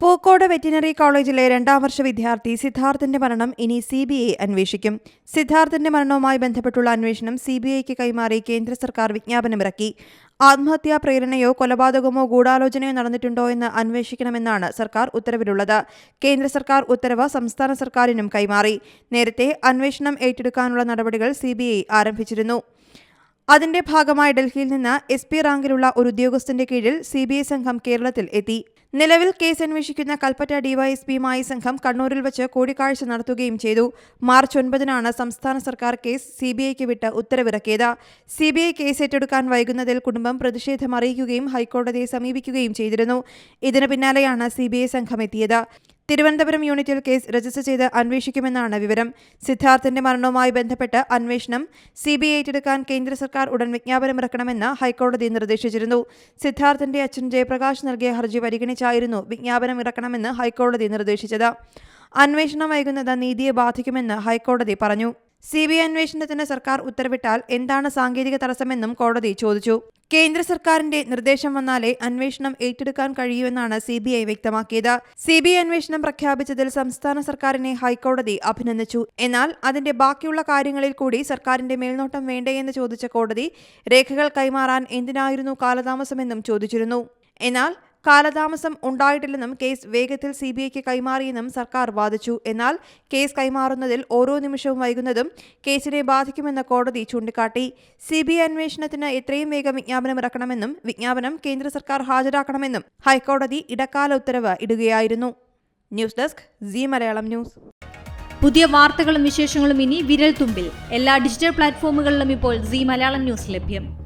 Pookode veterinary കോളേജിലെ രണ്ടാം വർഷ വിദ്യാർത്ഥി സിദ്ധാർത്ഥിന്റെ മരണം ഇനി സി ബി ഐ അന്വേഷിക്കും. സിദ്ധാർത്ഥിന്റെ മരണവുമായി ബന്ധപ്പെട്ടുള്ള അന്വേഷണം സി ബി ഐക്ക് കൈമാറി കേന്ദ്ര സർക്കാർ വിജ്ഞാപനമിറക്കി. ആത്മഹത്യാ പ്രേരണയോ കൊലപാതകമോ ഗൂഢാലോചനയോ നടന്നിട്ടുണ്ടോ എന്ന് അന്വേഷിക്കണമെന്നാണ് സർക്കാർ ഉത്തരവിലുള്ളത്. കേന്ദ്ര സർക്കാർ ഉത്തരവ് സംസ്ഥാന സർക്കാരിനും കൈമാറി. നേരത്തെ അന്വേഷണം ഏറ്റെടുക്കാനുള്ള നടപടികൾ സി ആരംഭിച്ചിരുന്നു. അതിന്റെ ഭാഗമായി ഡൽഹിയിൽ നിന്ന് എസ് പി റാങ്കിലുള്ള ഒരു ഉദ്യോഗസ്ഥന്റെ കീഴിൽ സി ബി ഐ സംഘം കേരളത്തിൽ എത്തി. നിലവിൽ കേസ് അന്വേഷിക്കുന്ന കൽപ്പറ്റ ഡിവൈഎസ്പിയുമായി സംഘം കണ്ണൂരിൽ വെച്ച് കൂടിക്കാഴ്ച നടത്തുകയും ചെയ്തു. മാർച്ച് ഒൻപതിനാണ് സംസ്ഥാന സർക്കാർ കേസ് സി ബി ഐക്ക് വിട്ട് ഉത്തരവിറക്കിയത്. സി ബി ഐ കേസ് ഏറ്റെടുക്കാൻ വൈകുന്നതിൽ കുടുംബം പ്രതിഷേധം അറിയിക്കുകയും ഹൈക്കോടതിയെ സമീപിക്കുകയും ചെയ്തിരുന്നു. ഇതിനു പിന്നാലെയാണ് സി ബി ഐ സംഘം എത്തിയത്. തിരുവനന്തപുരം യൂണിറ്റിൽ കേസ് രജിസ്റ്റർ ചെയ്ത് അന്വേഷിക്കുമെന്നാണ് വിവരം. സിദ്ധാർത്ഥിന്റെ മരണവുമായി ബന്ധപ്പെട്ട് അന്വേഷണം സി ബി ഐ ഏറ്റെടുക്കാൻ കേന്ദ്ര സർക്കാർ ഉടൻ വിജ്ഞാപനമിറക്കണമെന്ന് ഹൈക്കോടതി നിർദ്ദേശിച്ചിരുന്നു. സിദ്ധാർത്ഥിന്റെ അച്ഛൻ ജയപ്രകാശ് നൽകിയ ഹർജി പരിഗണിച്ചായിരുന്നു വിജ്ഞാപനം ഇറക്കണമെന്ന് ഹൈക്കോടതി നിർദ്ദേശിച്ചത്. അന്വേഷണം വൈകുന്നത് നീതിയെ ബാധിക്കുമെന്ന് ഹൈക്കോടതി പറഞ്ഞു. സി ബി ഐ അന്വേഷണത്തിന് സർക്കാർ ഉത്തരവിട്ടാൽ എന്താണ് സാങ്കേതിക തടസ്സമെന്നും കോടതി ചോദിച്ചു. കേന്ദ്ര സർക്കാരിന്റെ നിർദ്ദേശം വന്നാലേ അന്വേഷണം ഏറ്റെടുക്കാൻ കഴിയൂവെന്നാണ് സി ബി ഐ വ്യക്തമാക്കിയത്. സി ബി ഐ അന്വേഷണം പ്രഖ്യാപിച്ചതിൽ സംസ്ഥാന സർക്കാരിനെ ഹൈക്കോടതി അഭിനന്ദിച്ചു. എന്നാൽ അതിന്റെ ബാക്കിയുള്ള കാര്യങ്ങളിൽ കൂടി സർക്കാരിന്റെ മേൽനോട്ടം വേണ്ടേയെന്ന് ചോദിച്ച കോടതി രേഖകൾ കൈമാറാൻ എന്തിനായിരുന്നു കാലതാമസമെന്നും ചോദിച്ചിരുന്നു. എന്നാൽ കാലതാമസം ഉണ്ടായിട്ടില്ലെന്നും കേസ് വേഗത്തിൽ സി ബി ഐക്ക് കൈമാറിയെന്നും സർക്കാർ വാദിച്ചു. എന്നാൽ കേസ് കൈമാറുന്നതിൽ ഓരോ നിമിഷവും വൈകുന്നതും കേസിനെ ബാധിക്കുമെന്ന് കോടതി ചൂണ്ടിക്കാട്ടി. സി ബി ഐ അന്വേഷണത്തിന് എത്രയും വേഗം വിജ്ഞാപനം ഇറക്കണമെന്നും വിജ്ഞാപനം കേന്ദ്ര സർക്കാർ ഹാജരാക്കണമെന്നും ഹൈക്കോടതി ഇടക്കാല ഉത്തരവ് ഇടുകയായിരുന്നു. News desk C Malayalam news. പുതിയ വാർത്തകളും വിശേഷങ്ങളും ഇനി വിരൽ തുമ്പിൽ. എല്ലാ ഡിജിറ്റൽ പ്ലാറ്റ്ഫോമുകളിലും ഇപ്പോൾ സി മലയാളം ന്യൂസ് ലഭ്യം.